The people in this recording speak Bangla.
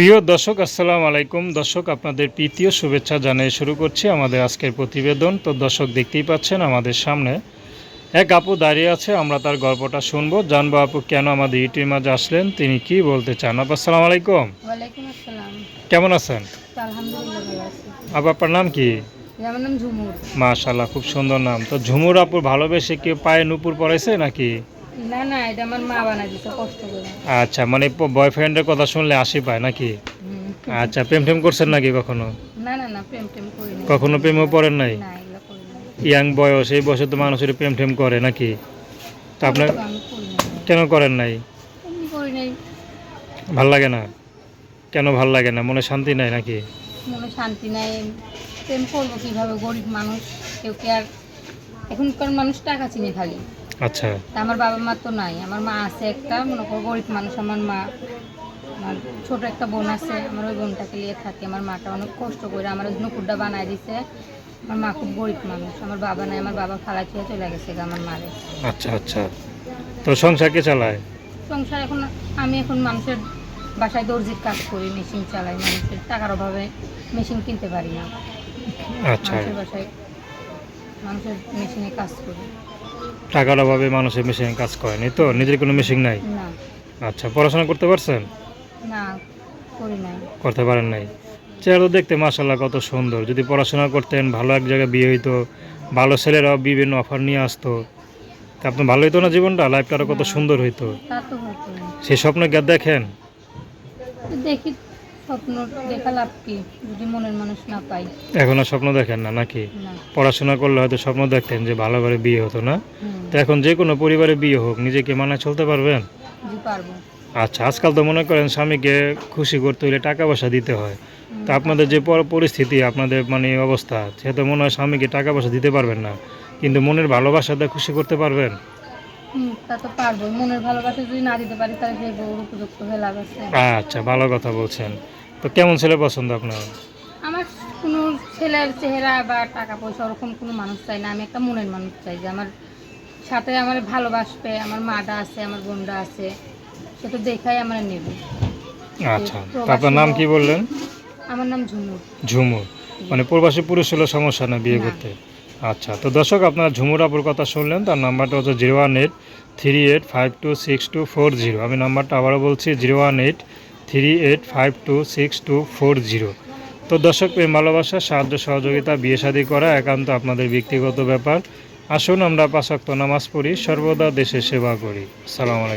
প্রিয় দর্শক আসসালামু আলাইকুম। দর্শক আপনাদের প্রীতীয় শুভেচ্ছা জানিয়ে শুরু করছি আমাদের আজকের প্রতিবেদন। তো দর্শক দেখতেই পাচ্ছেন আমাদের সামনে এক আপু দাঁড়িয়ে আছে আমরা তার গল্পটা শুনব। জানব আপু কেন আমাদের ইউটিউবের মাঝে আসলেন তিনি কি বলতে চান? আপু আসসালামু আলাইকুম। কেমন আছেন? আপু আপনার নাম কি? মাশাল্লাহ খুব সুন্দর নাম। তো ঝুমুর আপুর ভালোবেসে কেউ পায়ে নুপুর পড়াইছে নাকি? না না এটা আমার মা বানাই দিছে কষ্ট করে। আচ্ছা মানে বয়ফ্রেন্ডের কথা শুনলে আসি পায় নাকি? আচ্ছা প্রেম টেম করছেন নাকি কখনো? না না না প্রেম টেম করি না কখনো প্রেমও পড়েন নাই? ইয়াং বয়স এই বয়সে তো মানুষের প্রেম টেম করে নাকি? তো আপনার কেন করেন নাই? করি নাই। ভালো লাগে না? কেন ভালো লাগে না? মনে শান্তি নাই নাকি? মনে শান্তি নাই। প্রেম করব কীভাবে? গরিব মানুষ কেউ কে আর এখনকার মানুষ টাকা চিনে খালি। আচ্ছা। তা আমার বাবা মা তো নাই। আমার মা আছে একটা মনে করো গরিব মানুষ আমার মা। আমার ছোট একটা বোন আছে আমার ওই বোনটাকে নিয়ে থাকে। আমার মাটা অনেক কষ্ট করে আমার নুকুরটা বানায় দিছে। আমার মা খুব গরিব মানুষ আমার বাবা নাই আমার বাবা খালা খেয়ে চলে গেছে আমার মারে। আচ্ছা আচ্ছা। তো সংসার কে চালায়? সংসার এখন আমি এখন মানুষের বাসায় দর্জির কাজ করি মেশিন চালাই মানুষের টাকার অভাবে মেশিন কিনতে পারি না। আচ্ছা। মানুষের বাসায় মানুষের মেশিনে কাজ করি। টাকার অভাবে মানুষের মেশিন কাজ করেনি তো? নিজের কোনো মেশিন নাই? না। আচ্ছা পড়াশোনা করতে পারছেন? না করি নাই। করতে পারেন নাই। চেহারা তো দেখতে মাসাল্লাহ কত সুন্দর। যদি পড়াশোনা করতেন ভালো এক জায়গায় বিয়ে হইতো ভালো ছেলেরাও বিভিন্ন অফার নিয়ে আসতো। তা আপনার ভালো হইতো না জীবনটা? লাইফটা আরও কত সুন্দর হইতো। তা তো হতো সেই স্বপ্ন দেখেন? দেখি স্বপ্ন দেখা লাভ কি? যদি মনের মানুষ না পাই। এখনও স্বপ্ন দেখেন না নাকি? পড়াশোনা করলে হয়তো স্বপ্ন দেখতেন যে ভালো করে বিয়ে হতো না। তো এখন যে কোনো পরিবারে বিয়ে হোক নিজেকে মানায় চলতে পারবেন? পারব। আচ্ছা আজকাল তো মনে করেন স্বামীকে খুশি করতে হলে টাকা পয়সা দিতে হয়। তো আপনাদের যে পর- পরিস্থিতি আপনাদের মানে অবস্থা সেটা মনে হয় স্বামীকে টাকা পয়সা দিতে পারবেন না। কিন্তু মনের ভালোবাসাতে খুশি করতে পারবেন? তা তো পারব। মনের ভালোবাসা যদি না দিতে পারি তাহলে সেই বউর উপযুক্ত হয়ে লাভ আছে। আচ্ছা ভালো কথা বলছেন। তো কেমন ছেলে পছন্দ আপনার? আমার কোনো ছেলের চেহারা বা টাকা পয়সা ওরকম কোনো মানুষ চাই না। আমি একটা মনের মানুষ চাই যে আমার সাথে আমার ভালোবাসবে আমার মাটা আছে আমার বোনটা আছে সেটা দেখাই আমার নেবে। আচ্ছা তো আপনার নাম কি বললেন? আমার নাম ঝুমুর। ঝুমুর। মানে প্রবাসী পুরুষ হলো সমস্যা না বিয়ে করতে? আচ্ছা তো দর্শক, আপনারা ঝুমুর আপুর কথা শুনলেন, তার নাম্বারটা হচ্ছে zero one eight three eight five two six two four zero. আমি নাম্বারটা আবারও বলছি, zero one eight three eight five two six two four zero. তো দর্শক, প্রেম, ভালোবাসা, সাহায্য, সহযোগিতা বিয়ে শাদী করা একান্ত আপনাদের ব্যক্তিগত ব্যাপার। আসুন, আমরা পাশাক্ত নামাজ পড়ি, সর্বদা দেশের সেবা করি। সালাম আলাইকুম।